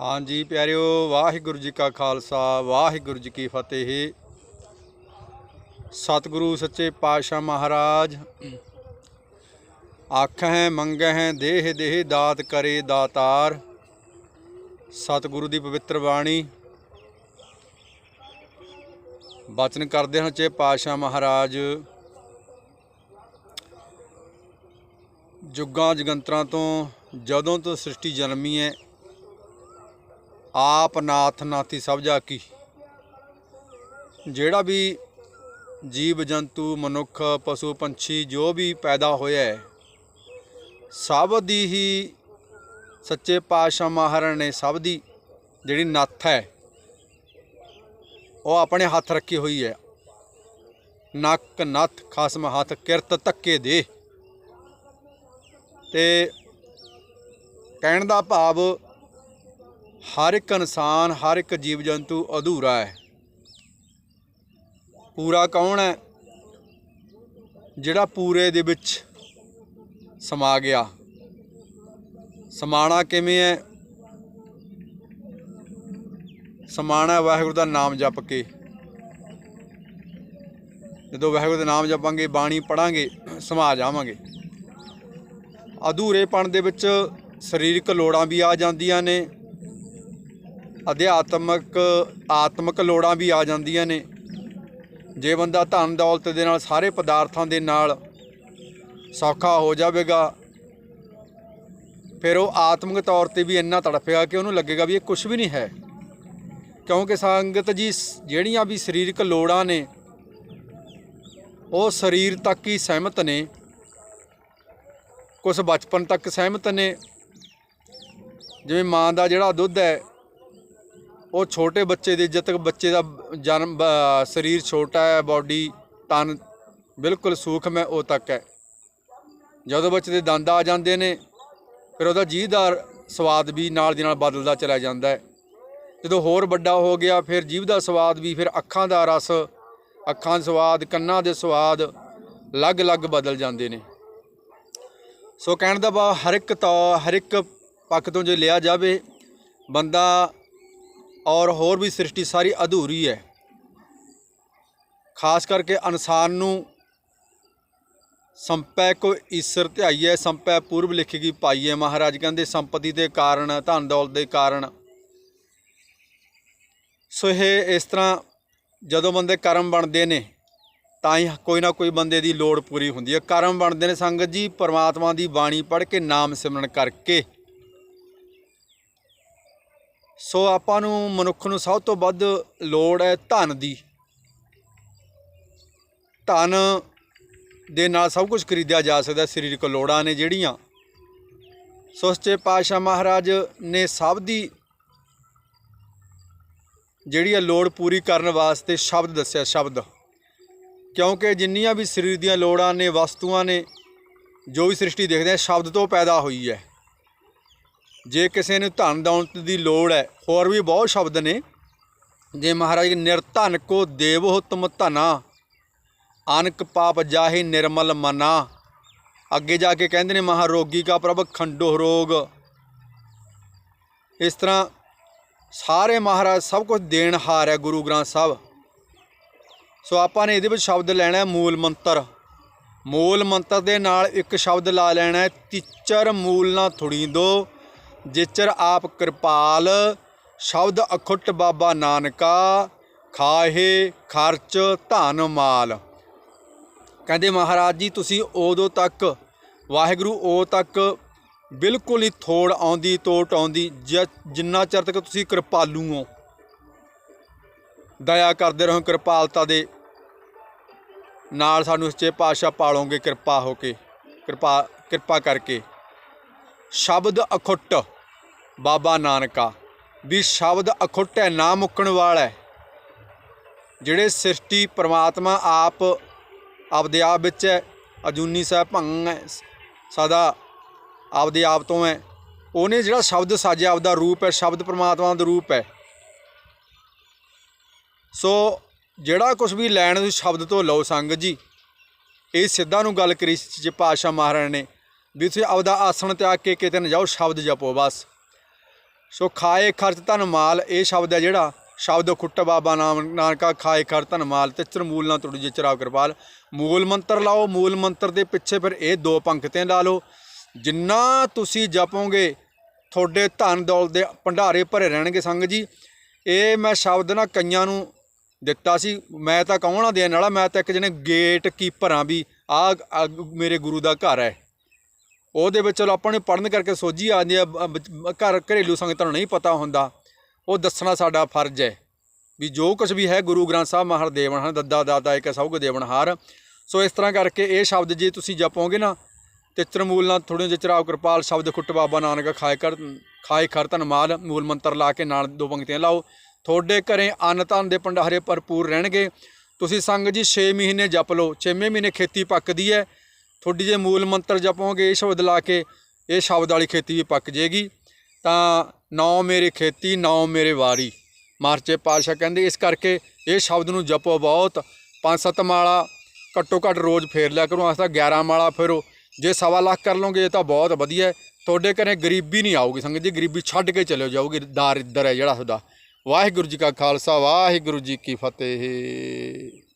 ਹਾਂਜੀ ਪਿਆਰਿਓ, ਵਾਹਿਗੁਰੂ ਜੀ ਕਾ ਖਾਲਸਾ, ਵਾਹਿਗੁਰੂ ਜੀ ਕੀ ਫਤਿਹ। ਸਤਿਗੁਰੂ ਸੱਚੇ ਪਾਤਸ਼ਾਹ ਮਹਾਰਾਜ ਆਖ ਹੈ ਮੰਗ ਹੈ ਦੇਹ ਦੇਹ, ਦਾਤ ਕਰੇ ਦਾਤਾਰ। ਸਤਿਗੁਰੂ ਦੀ ਪਵਿੱਤਰ ਬਾਣੀ। ਬਚਨ ਕਰਦੇ ਹਨ ਸੱਚੇ ਪਾਤਸ਼ਾਹ ਮਹਾਰਾਜ। ਜੁਗਾਂ ਜਗੰਤਰਾਂ ਤੋਂ ਜਦੋਂ ਤੋਂ ਸ੍ਰਿਸ਼ਟੀ ਜਨਮੀ ਹੈ ਆਪ ਨਾਥ ਨਾਥੀ ਸਭ ਜਾ ਕੀ। ਜਿਹੜਾ ਵੀ ਜੀਵ ਜੰਤੂ, ਮਨੁੱਖ, ਪਸ਼ੂ, ਪੰਛੀ ਜੋ ਵੀ ਪੈਦਾ ਹੋਇਆ ਹੈ, ਸਭ ਦੀ ਹੀ ਸੱਚੇ ਪਾਤਸ਼ਾਹ ਮਹਾਰਾਜ ਨੇ ਸਭ ਦੀ ਜਿਹੜੀ ਨੱਥ ਹੈ, ਉਹ ਆਪਣੇ ਹੱਥ ਰੱਖੀ ਹੋਈ ਹੈ। ਨੱਕ ਨੱਥ, ਖਸਮ ਹੱਥ, ਕਿਰਤ ਧੱਕੇ ਦੇ। ਤੇ ਕਹਿਣ ਦਾ ਭਾਵ ਹਰ ਇੱਕ ਇਨਸਾਨ, ਹਰ ਇੱਕ ਜੀਵ ਜੰਤੂ ਅਧੂਰਾ ਹੈ। ਪੂਰਾ ਕੌਣ ਹੈ? ਜਿਹੜਾ ਪੂਰੇ ਦੇ ਵਿੱਚ ਸਮਾ ਗਿਆ। ਸਮਾਣਾ ਕਿਵੇਂ ਹੈ? ਸਮਾਣਾ ਵਾਹਿਗੁਰੂ ਦਾ ਨਾਮ ਜਪ ਕੇ। ਜਦੋਂ ਵਾਹਿਗੁਰੂ ਦਾ ਨਾਮ ਜਪਾਂਗੇ, ਬਾਣੀ ਪੜਾਂਗੇ, ਸਮਾ ਜਾਵਾਂਗੇ। ਅਧੂਰੇਪਣ ਦੇ ਵਿੱਚ ਸਰੀਰਕ ਲੋੜਾਂ ਵੀ ਆ ਜਾਂਦੀਆਂ ਨੇ। ਅਧਿਆਤਮਕ ਆਤਮਿਕ ਲੋੜਾਂ ਵੀ ਆ ਜਾਂਦੀਆਂ ਨੇ। ਜੇ ਬੰਦਾ ਧਨ ਦੌਲਤ ਦੇ ਨਾਲ ਸਾਰੇ ਪਦਾਰਥਾਂ ਦੇ ਨਾਲ ਸੌਖਾ ਹੋ ਜਾਵੇਗਾ, ਫਿਰ ਉਹ ਆਤਮਿਕ ਤੌਰ ਤੇ ਵੀ ਇੰਨਾ ਤੜਫੇਗਾ ਕਿ ਉਹਨੂੰ ਲੱਗੇਗਾ ਵੀ ਇਹ ਕੁਝ ਵੀ ਨਹੀਂ ਹੈ। ਕਿਉਂਕਿ ਸੰਗਤ ਜੀ ਜਿਹੜੀਆਂ ਵੀ ਸਰੀਰਕ ਲੋੜਾਂ ਨੇ, ਉਹ ਸਰੀਰ ਤੱਕ ਹੀ ਸਹਿਮਤ ਨੇ। ਕੁਝ ਬਚਪਨ ਤੱਕ ਸਹਿਮਤ ਨੇ। ਜਿਵੇਂ ਮਾਂ ਦਾ ਜਿਹੜਾ ਦੁੱਧ ਹੈ ਉਹ ਛੋਟੇ ਬੱਚੇ ਦੇ ਜਦ ਤੱਕ ਬੱਚੇ ਦਾ ਜਨਮ ਸਰੀਰ ਛੋਟਾ ਹੈ ਬਾਡੀ ਤਨ ਬਿਲਕੁਲ ਸੂਖਮ ਹੈ, ਉਹ ਤੱਕ ਹੈ। ਜਦੋਂ ਬੱਚੇ ਦੇ ਦੰਦ ਆ ਜਾਂਦੇ ਨੇ, ਫਿਰ ਉਹਦਾ ਜੀਭ ਦਾ ਸਵਾਦ ਵੀ ਨਾਲ ਦੀ ਨਾਲ ਬਦਲਦਾ ਚਲਾ ਜਾਂਦਾ ਹੈ। ਜਦੋਂ ਹੋਰ ਵੱਡਾ ਹੋ ਗਿਆ, ਫਿਰ ਜੀਭ ਦਾ ਸਵਾਦ ਵੀ, ਫਿਰ ਅੱਖਾਂ ਦਾ ਰਸ, ਅੱਖਾਂ ਦਾ ਸਵਾਦ, ਕੰਨਾਂ ਦੇ ਸਵਾਦ ਅਲੱਗ-ਅਲੱਗ ਬਦਲ ਜਾਂਦੇ ਨੇ। ਸੋ ਕਹਿਣ ਦਾ ਭਾਵ ਹਰ ਇੱਕ ਤੌਰ, ਹਰ ਇੱਕ ਪੱਖ ਤੋਂ ਜੇ ਲਿਆ ਜਾਵੇ, ਬੰਦਾ ਔਰ ਹੋਰ ਵੀ ਸ੍ਰਿਸ਼ਟੀ ਸਾਰੀ ਅਧੂਰੀ ਹੈ। ਖਾਸ ਕਰਕੇ ਇਨਸਾਨ ਨੂੰ ਸੰਪੈ ਕੋ ਈਸ਼ਰ ਧਿਆਈਐ, ਸੰਪੈ ਪੂਰਬ ਲਿਖੀ ਪਾਈਐ। ਮਹਾਰਾਜ ਕਹਿੰਦੇ, ਸੰਪਤੀ ਦੇ ਕਾਰਨ, ਧਨ ਦੌਲਤ ਦੇ ਕਾਰਨ। ਸੋ ਇਹ ਇਸ ਤਰ੍ਹਾਂ ਜਦੋਂ ਬੰਦੇ ਕਰਮ ਬਣਦੇ ਨੇ, ਤਾਂ ਹੀ ਕੋਈ ਨਾ ਕੋਈ ਬੰਦੇ ਦੀ ਲੋੜ ਪੂਰੀ ਹੁੰਦੀ ਹੈ। ਕਰਮ ਬਣਦੇ ਨੇ ਸੰਗਤ ਜੀ, ਪਰਮਾਤਮਾ ਦੀ ਬਾਣੀ ਪੜ੍ਹ ਕੇ, ਨਾਮ ਸਿਮਰਨ ਕਰਕੇ। ਸੋ ਆਪਾਂ ਨੂੰ ਮਨੁੱਖ ਨੂੰ ਸਭ ਤੋਂ ਵੱਧ ਲੋੜ ਹੈ ਧਨ ਦੀ। ਧਨ ਦੇ ਨਾਲ ਸਭ ਕੁਝ ਖਰੀਦਿਆ ਜਾ ਸਕਦਾ, ਸਰੀਰਕ ਲੋੜਾਂ ਨੇ ਜਿਹੜੀਆਂ। ਸੋ ਸੱਚੇ ਪਾਤਸ਼ਾਹ ਮਹਾਰਾਜ ਨੇ ਸਭ ਦੀ ਜਿਹੜੀ ਆ ਲੋੜ ਪੂਰੀ ਕਰਨ ਵਾਸਤੇ ਸ਼ਬਦ ਦੱਸਿਆ, ਸ਼ਬਦ। ਕਿਉਂਕਿ ਜਿੰਨੀਆਂ ਵੀ ਸਰੀਰ ਦੀਆਂ ਲੋੜਾਂ ਨੇ, ਵਸਤੂਆਂ ਨੇ, ਜੋ ਵੀ ਸ੍ਰਿਸ਼ਟੀ ਦੇਖਦੇ ਆ, ਸ਼ਬਦ ਤੋਂ ਪੈਦਾ ਹੋਈ ਹੈ। ਜੇ ਕਿਸੇ ਨੂੰ ਧਨ ਦੌਲਤ ਦੀ ਲੋੜ ਹੈ, ਹੋਰ ਵੀ ਬਹੁਤ ਸ਼ਬਦ ਨੇ। ਜੇ ਮਹਾਰਾਜ ਨਿਰਧਨ ਕੋ ਦੇਵੋ ਤੁਮ ਧਨਾ ਅਨਕ ਪਾਪ ਜਾਹੇ ਨਿਰਮਲ ਮਨਾ। ਅੱਗੇ ਜਾ ਕੇ ਕਹਿੰਦੇ ਨੇ ਮਹਾ ਰੋਗੀ ਕਾ ਪ੍ਰਭ ਖੰਡੋ ਰੋਗ। ਇਸ ਤਰ੍ਹਾਂ ਸਾਰੇ ਮਹਾਰਾਜ ਸਭ ਕੁਝ ਦੇਣ ਹਾਰ ਹੈ ਗੁਰੂ ਗ੍ਰੰਥ ਸਾਹਿਬ। ਸੋ ਆਪਾਂ ਨੇ ਇਹਦੇ ਵਿੱਚ ਸ਼ਬਦ ਲੈਣਾ ਹੈ ਮੂਲ ਮੰਤਰ। ਮੂਲ ਮੰਤਰ ਦੇ ਨਾਲ ਇੱਕ ਸ਼ਬਦ ਲਾ ਲੈਣਾ ਹੈ, ਤਿਚਰ ਮੂਲ ਨਾ ਥੁੜੀ ਦੋ ਜਿਚਰ ਆਪ ਕਿਰਪਾਲ, ਸ਼ਬਦ ਅਖੁੱਟ ਬਾਬਾ ਨਾਨਕਾ, ਖਾਹੇ ਖਰਚ ਧਨ ਮਾਲ। ਕਹਿੰਦੇ ਮਹਾਰਾਜ ਜੀ, ਤੁਸੀਂ ਉਦੋਂ ਤੱਕ, ਵਾਹਿਗੁਰੂ ਉਦੋਂ ਤੱਕ ਬਿਲਕੁਲ ਹੀ ਥੋੜ ਆਉਂਦੀ, ਤੋਟ ਆਉਂਦੀ ਜਿੰਨਾ ਚਿਰ ਤੱਕ ਤੁਸੀਂ ਕਿਰਪਾਲੂ ਹੋ। ਦਇਆ ਕਰਦੇ ਰਹੋ ਕਿਰਪਾਲਤਾ ਦੇ ਨਾਲ ਸਾਨੂੰ ਸੱਚੇ ਪਾਤਸ਼ਾਹ ਪਾਲੋਗੇ ਕਿਰਪਾ ਹੋ ਕੇ, ਕਿਰਪਾ ਕਿਰਪਾ ਕਰਕੇ। ਸ਼ਬਦ ਅਖੁੱਟ, ਬਾਬਾ ਨਾਨਕਾ। ਵੀ ਸ਼ਬਦ ਅਖੁੱਟ ਹੈ, ਨਾ ਮੁੱਕਣ ਵਾਲਾ ਹੈ। ਜਿਹੜੇ ਸ੍ਰਿਸ਼ਟੀ ਪਰਮਾਤਮਾ ਆਪ ਆਪਦੇ ਆਪ ਵਿੱਚ ਹੈ, ਅਜੂਨੀ ਸਾਹਿਬ ਭੰਗ ਹੈ, ਸਦਾ ਆਪਦੇ ਆਪ ਤੋਂ ਹੈ। ਉਹਨੇ ਜਿਹੜਾ ਸ਼ਬਦ ਸਾਜਿਆ, ਆਪਦਾ ਰੂਪ ਹੈ, ਸ਼ਬਦ ਪਰਮਾਤਮਾ ਦਾ ਰੂਪ ਹੈ। ਸੋ ਜਿਹੜਾ ਕੁਝ ਵੀ ਲੈਣ ਤੁਸੀਂ ਸ਼ਬਦ ਤੋਂ ਲਓ ਸੰਗ ਜੀ, ਇਹ ਸਿੱਧਾ ਨੂੰ ਗੱਲ ਕਰੀ ਜੇ ਪਾਸ਼ਾ ਮਹਾਰਾਜ ਨੇ। ਵੀ ਤੁਸੀਂ ਆਪਦਾ ਆਸਣ ਤਿਆਗ ਕੇ ਕਿਤੇ ਨਾ ਜਾਓ, ਸ਼ਬਦ ਜਪੋ ਬਸ। ਸੋ ਖਾਏ ਖਰਚ ਧਨ ਮਾਲ, ਇਹ ਸ਼ਬਦ ਹੈ ਜਿਹੜਾ ਸ਼ਬਦ ਖੁੱਟ ਬਾਬਾ ਨਾਮ ਨਾਨਕਾ ਖਾਏ ਖਰ ਧਨ ਮਾਲ ਤੇ ਚਰਮੂਲ ਨਾ ਤੁੜੀ ਜੇ ਚਰਾਵ ਕਿਰਪਾਲ। ਮੂਲ ਮੰਤਰ ਲਾਓ, ਮੂਲ ਮੰਤਰ ਦੇ ਪਿੱਛੇ ਫਿਰ ਇਹ ਦੋ ਪੰਕਤੀਆਂ ਲਾ ਲਓ। ਜਿੰਨਾ ਤੁਸੀਂ ਜਪੋਗੇ, ਤੁਹਾਡੇ ਧਨ ਦੌਲਤ ਦੇ ਭੰਡਾਰੇ ਭਰੇ ਰਹਿਣਗੇ ਸੰਗ ਜੀ। ਇਹ ਮੈਂ ਸ਼ਬਦ ਨਾ ਕਈਆਂ ਨੂੰ ਦਿੱਤਾ ਸੀ। ਮੈਂ ਤਾਂ ਕੌਣਾ ਦੇਣ ਵਾਲਾ? ਮੈਂ ਤਾਂ ਇੱਕ ਜਣੇ ਗੇਟ ਕੀਪਰ ਆ ਵੀ ਆ ਮੇਰੇ ਗੁਰੂ ਦਾ ਘਰ ਹੈ। ਉਹਦੇ ਵਿੱਚ ਚਲੋ ਆਪਾਂ ਨੂੰ ਪੜਨ ਕਰਕੇ ਸੋਝੀ ਆਉਂਦੀ ਆ ਬ- ਘਰ ਘਰੇਲੂ ਸੰਗਤਾਂ ਨੂੰ ਨਹੀਂ ਪਤਾ ਹੁੰਦਾ। ਉਹ ਦੱਸਣਾ ਸਾਡਾ ਫਰਜ਼ ਹੈ ਵੀ ਜੋ ਕੁਝ ਵੀ ਹੈ ਗੁਰੂ ਗ੍ਰੰਥ ਸਾਹਿਬ ਮਹਾਰ ਦੇਵਨ ਹਨ, ਦੱਦਾ, ਦਾਤਾ, ਇੱਕ ਸਭ ਕੋ ਦੇਵਨਹਾਰ ਸੋ ਇਸ ਤਰ੍ਹਾਂ ਕਰਕੇ ਇਹ ਸ਼ਬਦ ਜੇ ਤੁਸੀਂ ਜਪੋਗੇ ਨਾ, ਤੇ ਚਰਮੂਲ ਨਾਲ ਥੋੜੇ ਜਿਹੇ ਚਰਾਵ, ਕਿਰਪਾਲ, ਸ਼ਬਦ ਖੁੱਟ ਬਾਬਾ ਨਾਨਕ ਖਾਏ ਕਰ ਖਾਏ ਖਰ ਧਨ ਮਾਲ, ਮੂਲ ਮੰਤਰ ਲਾ ਕੇ ਨਾਲ ਦੋ ਪੰਕਤੀਆਂ ਲਾਓ। ਤੁਹਾਡੇ ਘਰੇ ਅੰਨ ਧਨ ਦੇ ਭੰਡਾਰੇ ਭਰਪੂਰ ਰਹਿਣਗੇ। ਤੁਸੀਂ ਸੰਗ ਜੀ 6 ਮਹੀਨੇ ਜਪ ਲਓ 6ਵੇਂ ਮਹੀਨੇ ਖੇਤੀ ਪੱਕਦੀ ਹੈ। ਤੁਹਾਡੀ ਜੇ ਮੂਲ ਮੰਤਰ ਜਪੋਗੇ, ਇਹ ਸ਼ਬਦ ਲਾ ਕੇ ਇਹ ਸ਼ਬਦ ਵਾਲੀ ਖੇਤੀ ਵੀ ਪੱਕ ਜੇਗੀ ਤਾਂ ਨੌ ਮੇਰੇ ਖੇਤੀ, ਨੌ ਮੇਰੇ ਵਾਰੀ। ਮਾਰਚੇ ਪਾਤਸ਼ਾਹ ਕਹਿੰਦੇ, ਇਸ ਕਰਕੇ ਇਹ ਸ਼ਬਦ ਨੂੰ ਜਪੋ ਬਹੁਤ। ਪੰਜ ਸੱਤ ਮਾਲਾ ਘੱਟੋ ਘੱਟ ਰੋਜ਼ ਫੇਰ ਲਿਆ ਕਰੋ ਅਸਾਂ 11 ਮਾਲਾ ਫੇਰੋ। ਜੇ ਸਵਾ ਲੱਖ ਕਰ ਲਓਗੇ, ਇਹ ਤਾਂ ਬਹੁਤ ਵਧੀਆ ਤੁਹਾਡੇ ਘਰੇ ਗਰੀਬੀ ਨਹੀਂ ਆਊਗੀ ਸੰਗਤ ਜੀ, ਗਰੀਬੀ ਛੱਡ ਕੇ ਚਲੇ ਜਾਓਗੇ ਦਾਰਿਦਰ ਹੈ ਜਿਹੜਾ ਤੁਹਾਡਾ। ਵਾਹਿਗੁਰੂ ਜੀ ਕਾ ਖਾਲਸਾ, ਵਾਹਿਗੁਰੂ ਜੀ ਕੀ ਫਤਿਹ।